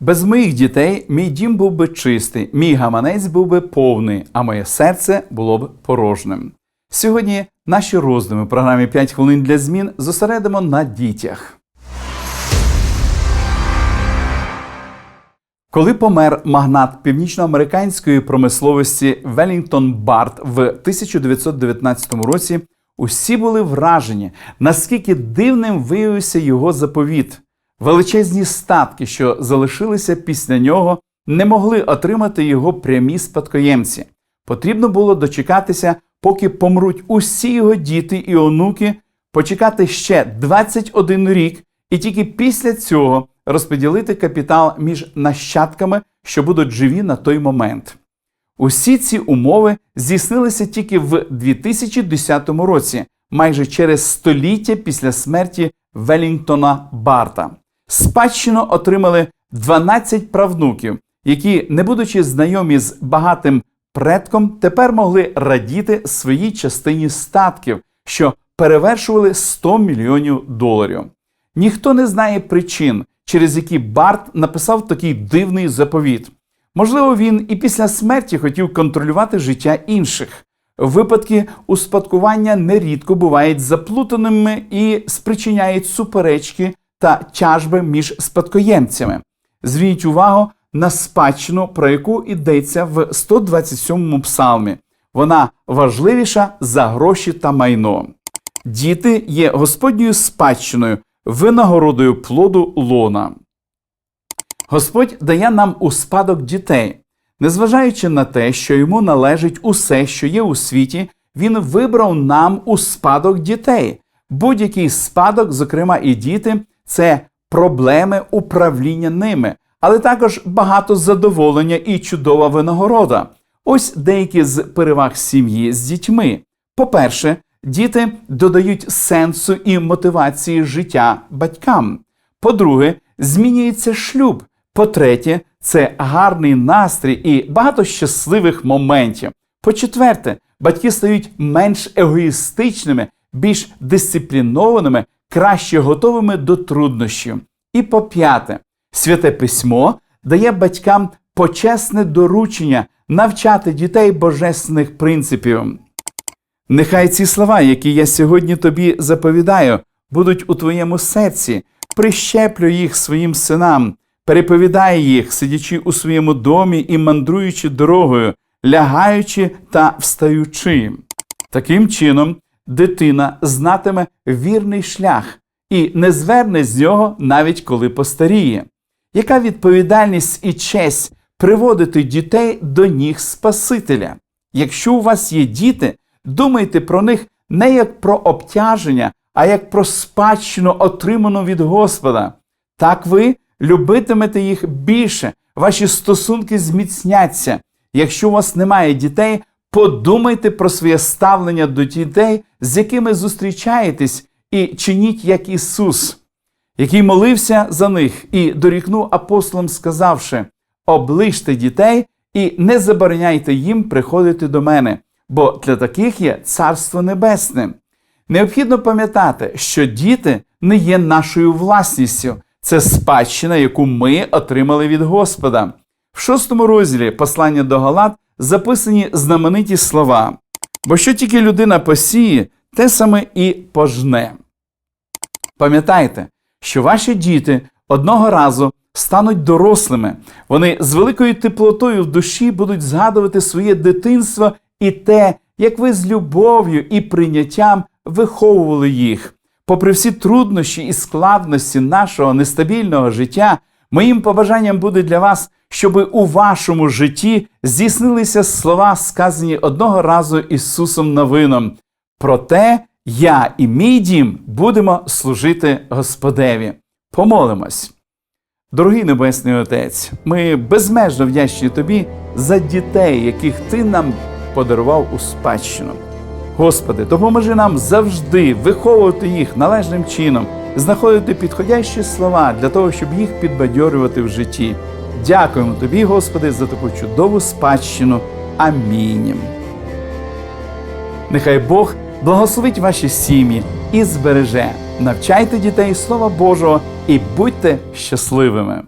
Без моїх дітей мій дім був би чистий, мій гаманець був би повний, а моє серце було б порожним. Сьогодні наші роздуми в програмі «5 хвилин для змін зосередимо на дітях. Коли помер магнат північноамериканської промисловості Велінгтон Барт в 1919 році, усі були вражені, наскільки дивним виявився його заповіт. Величезні статки, що залишилися після нього, не могли отримати його прямі спадкоємці. Потрібно було дочекатися, поки помруть усі його діти і онуки, почекати ще 21 рік, і тільки після цього розподілити капітал між нащадками, що будуть живі на той момент. Усі ці умови здійснилися тільки в 2010 році, майже через століття після смерті Велінгтона Барта. Спадщину отримали 12 правнуків, які, не будучи знайомі з багатим предком, тепер могли радіти своїй частині статків, що перевершували 100 мільйонів доларів. Ніхто не знає причин, через які Барт написав такий дивний заповіт. Можливо, він і після смерті хотів контролювати життя інших. Випадки успадкування нерідко бувають заплутаними і спричиняють суперечки та тяжби між спадкоємцями. Зверніть увагу на спадщину, про яку йдеться в 127-му псалмі. Вона важливіша за гроші та майно. Діти є Господньою спадщиною, винагородою плоду лона. Господь дає нам у спадок дітей. Незважаючи на те, що йому належить усе, що є у світі, він вибрав нам у спадок дітей. Будь-який спадок, зокрема і діти, це проблеми управління ними, але також багато задоволення і чудова винагорода. Ось деякі з переваг сім'ї з дітьми. По-перше, діти додають сенсу і мотивації життя батькам. По-друге, змінюється шлюб. По-третє, це гарний настрій і багато щасливих моментів. По-четверте, батьки стають менш егоїстичними, більш дисциплінованими, краще готовими до труднощів. І по п'яте, святе письмо дає батькам почесне доручення навчати дітей божественних принципів. Нехай ці слова, які я сьогодні тобі заповідаю, будуть у твоєму серці, прищеплю їх своїм синам, переповідай їх, сидячи у своєму домі і мандруючи дорогою, лягаючи та встаючи. Таким чином, дитина знатиме вірний шлях і не зверне з нього навіть коли постаріє. Яка відповідальність і честь приводити дітей до ніг Спасителя? Якщо у вас є діти, думайте про них не як про обтяження, а як про спадщину, отриману від Господа. Так ви любитимете їх більше, ваші стосунки зміцняться. Якщо у вас немає дітей, подумайте про своє ставлення до дітей, з якими зустрічаєтесь, і чиніть як Ісус, який молився за них і дорікнув апостолам, сказавши: оближте дітей і не забороняйте їм приходити до мене, бо для таких є Царство Небесне. Необхідно пам'ятати, що діти не є нашою власністю, це спадщина, яку ми отримали від Господа. В шостому розділі послання до Галат записані знамениті слова. Бо що тільки людина посіє, те саме і пожне. Пам'ятайте, що ваші діти одного разу стануть дорослими, вони з великою теплотою в душі будуть згадувати своє дитинство і те, як ви з любов'ю і прийняттям виховували їх. Попри всі труднощі і складності нашого нестабільного життя, моїм побажанням буде для вас, щоб у вашому житті здійснилися слова, сказані одного разу Ісусом Новином. Проте я і мій дім будемо служити Господеві. Помолимось. Дорогий Небесний Отець, ми безмежно вдячні Тобі за дітей, яких Ти нам подарував у спадщину. Господи, допоможи нам завжди виховувати їх належним чином, знаходити підходящі слова для того, щоб їх підбадьорювати в житті. Дякуємо Тобі, Господи, за таку чудову спадщину. Амінь. Нехай Бог благословить ваші сім'ї і збереже. Навчайте дітей Слова Божого і будьте щасливими.